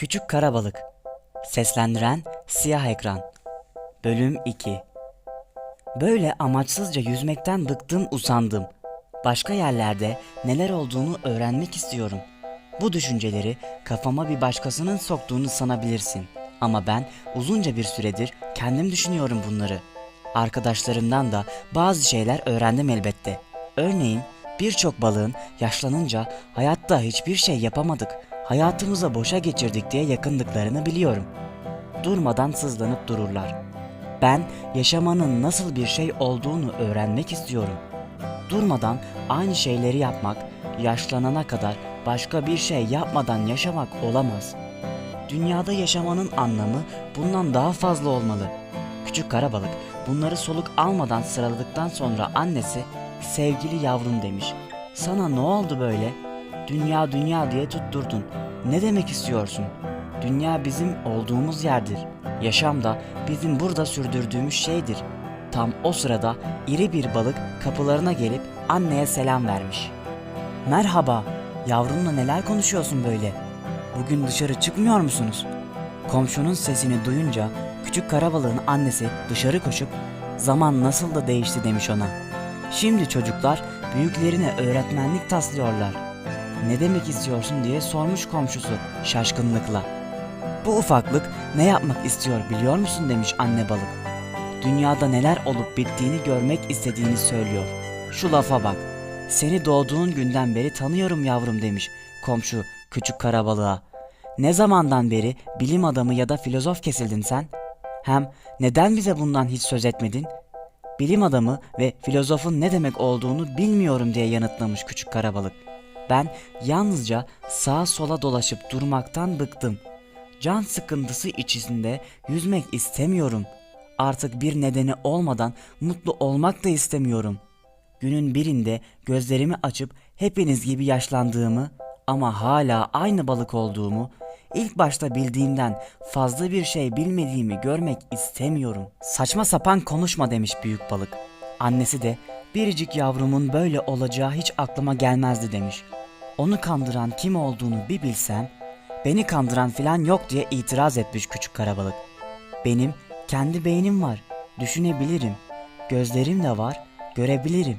Küçük Karabalık Seslendiren Siyah Ekran Bölüm 2 Böyle amaçsızca yüzmekten bıktım usandım. Başka yerlerde neler olduğunu öğrenmek istiyorum. Bu düşünceleri kafama bir başkasının soktuğunu sanabilirsin. Ama ben uzunca bir süredir kendim düşünüyorum bunları. Arkadaşlarımdan da bazı şeyler öğrendim elbette. Örneğin birçok balığın yaşlanınca hayatta hiçbir şey yapamadık, hayatımıza boşa geçirdik diye yakındıklarını biliyorum. Durmadan sızlanıp dururlar. Ben yaşamanın nasıl bir şey olduğunu öğrenmek istiyorum. Durmadan aynı şeyleri yapmak, yaşlanana kadar başka bir şey yapmadan yaşamak olamaz. Dünyada yaşamanın anlamı bundan daha fazla olmalı. Küçük karabalık bunları soluk almadan sıraladıktan sonra annesi sevgili yavrum demiş. Sana ne oldu böyle? Dünya dünya diye tutturdun. Ne demek istiyorsun? Dünya bizim olduğumuz yerdir. Yaşam da bizim burada sürdürdüğümüz şeydir. Tam o sırada iri bir balık kapılarına gelip anneye selam vermiş. Merhaba, yavrumla neler konuşuyorsun böyle? Bugün dışarı çıkmıyor musunuz? Komşunun sesini duyunca küçük karabalığın annesi dışarı koşup zaman nasıl da değişti demiş ona. Şimdi çocuklar büyüklerine öğretmenlik taslıyorlar. Ne demek istiyorsun diye sormuş komşusu şaşkınlıkla. Bu ufaklık ne yapmak istiyor biliyor musun demiş anne balık. Dünyada neler olup bittiğini görmek istediğini söylüyor. Şu lafa bak. Seni doğduğun günden beri tanıyorum yavrum demiş komşu küçük karabalığa. Ne zamandan beri bilim adamı ya da filozof kesildin sen? Hem neden bize bundan hiç söz etmedin? Bilim adamı ve filozofun ne demek olduğunu bilmiyorum diye yanıtlamış küçük karabalık. Ben yalnızca sağa sola dolaşıp durmaktan bıktım. Can sıkıntısı içinde yüzmek istemiyorum. Artık bir nedeni olmadan mutlu olmak da istemiyorum. Günün birinde gözlerimi açıp hepiniz gibi yaşlandığımı ama hala aynı balık olduğumu, ilk başta bildiğimden fazla bir şey bilmediğimi görmek istemiyorum. Saçma sapan konuşma demiş büyük balık. Annesi de biricik yavrumun böyle olacağı hiç aklıma gelmezdi demiş. Onu kandıran kim olduğunu bir bilsem, beni kandıran filan yok diye itiraz etmiş küçük karabalık. Benim kendi beynim var, düşünebilirim. Gözlerim de var, görebilirim.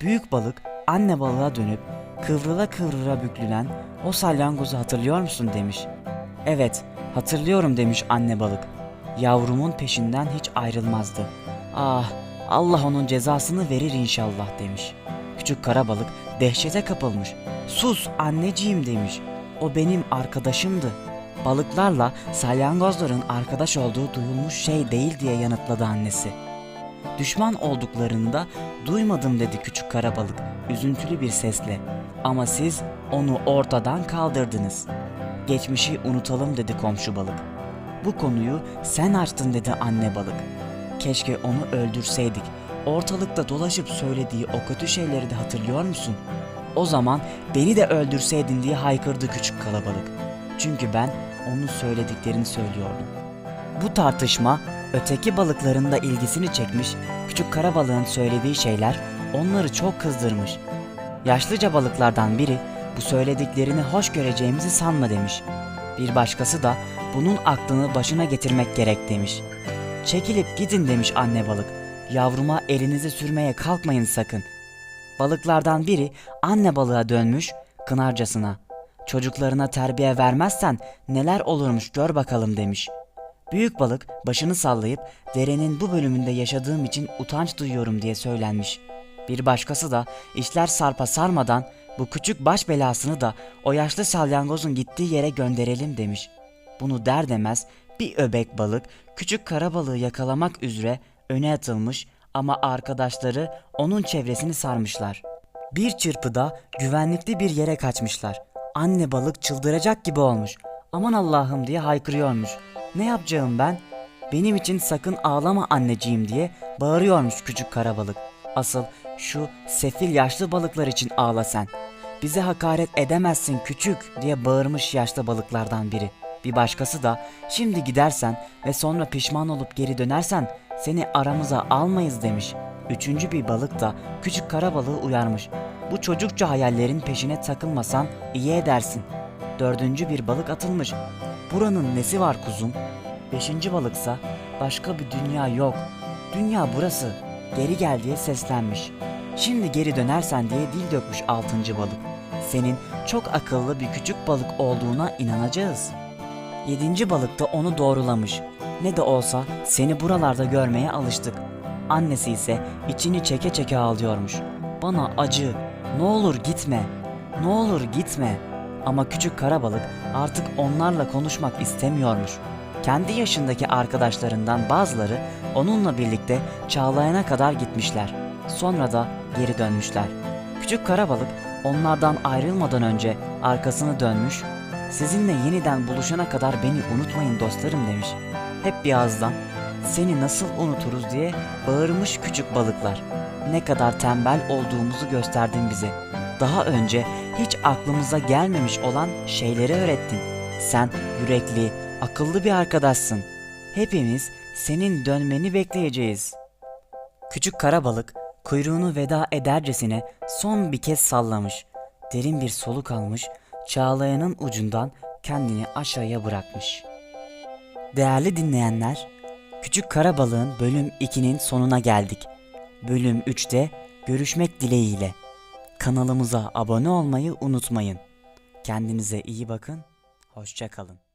Büyük balık anne balığa dönüp kıvrıla kıvrıla büklülen o salyangozu hatırlıyor musun demiş. Evet, hatırlıyorum demiş anne balık. Yavrumun peşinden hiç ayrılmazdı. Ah, Allah onun cezasını verir inşallah demiş. Küçük kara balık dehşete kapılmış. Sus anneciğim demiş. O benim arkadaşımdı. Balıklarla salyangozların arkadaş olduğu duyulmuş şey değil diye yanıtladı annesi. Düşman olduklarında duymadım dedi küçük karabalık üzüntülü bir sesle. Ama siz onu ortadan kaldırdınız. Geçmişi unutalım dedi komşu balık. Bu konuyu sen açtın dedi anne balık. Keşke onu öldürseydik. Ortalıkta dolaşıp söylediği o kötü şeyleri de hatırlıyor musun? O zaman beni de öldürseydin diye haykırdı küçük kalabalık. Çünkü ben onun söylediklerini söylüyordum. Bu tartışma öteki balıkların da ilgisini çekmiş, küçük karabalığın söylediği şeyler onları çok kızdırmış. Yaşlıca balıklardan biri bu söylediklerini hoş göreceğimizi sanma demiş. Bir başkası da bunun aklını başına getirmek gerek demiş. Çekilip gidin demiş anne balık. Yavruma elinizi sürmeye kalkmayın sakın. Balıklardan biri anne balığa dönmüş kınarcasına. Çocuklarına terbiye vermezsen neler olurmuş gör bakalım demiş. Büyük balık başını sallayıp derenin bu bölümünde yaşadığım için utanç duyuyorum diye söylenmiş. Bir başkası da işler sarpa sarmadan bu küçük baş belasını da o yaşlı salyangozun gittiği yere gönderelim demiş. Bunu der demez bir öbek balık küçük kara balığı yakalamak üzere öne atılmış ama arkadaşları onun çevresini sarmışlar. Bir çırpıda güvenlikli bir yere kaçmışlar. Anne balık çıldıracak gibi olmuş. Aman Allah'ım diye haykırıyormuş. Ne yapacağım ben? Benim için sakın ağlama anneciğim diye bağırıyormuş küçük kara balık. Asıl şu sefil yaşlı balıklar için ağla sen. Bize hakaret edemezsin küçük diye bağırmış yaşlı balıklardan biri. Bir başkası da şimdi gidersen ve sonra pişman olup geri dönersen seni aramıza almayız demiş. Üçüncü bir balık da küçük kara balığı uyarmış. Bu çocukça hayallerin peşine takılmasan iyi edersin. dördüncü bir balık atılmış. Buranın nesi var kuzum? Beşinci balıksa başka bir dünya yok. Dünya burası. Geri gel diye seslenmiş. Şimdi geri dönersen diye dil dökmüş altıncı balık. Senin çok akıllı bir küçük balık olduğuna inanacağız. Yedinci balık da onu doğrulamış. Ne de olsa seni buralarda görmeye alıştık. Annesi ise içini çeke çeke ağlıyormuş. Bana acı, ne olur gitme, ne olur gitme. Ama küçük kara balık artık onlarla konuşmak istemiyormuş. Kendi yaşındaki arkadaşlarından bazıları onunla birlikte Çağlayan'a kadar gitmişler. Sonra da geri dönmüşler. Küçük kara balık onlardan ayrılmadan önce arkasını dönmüş, sizinle yeniden buluşana kadar beni unutmayın dostlarım demiş. Hep bir ağızdan seni nasıl unuturuz diye bağırmış küçük balıklar. Ne kadar tembel olduğumuzu gösterdin bize. Daha önce hiç aklımıza gelmemiş olan şeyleri öğrettin. Sen yürekli, akıllı bir arkadaşsın. Hepimiz senin dönmeni bekleyeceğiz. Küçük kara balık kuyruğunu veda edercesine son bir kez sallamış. Derin bir soluk almış, çağlayanın ucundan kendini aşağıya bırakmış. Değerli dinleyenler, Küçük Kara Balığın bölüm 2'nin sonuna geldik. Bölüm 3'te görüşmek dileğiyle. Kanalımıza abone olmayı unutmayın. Kendinize iyi bakın, hoşça kalın.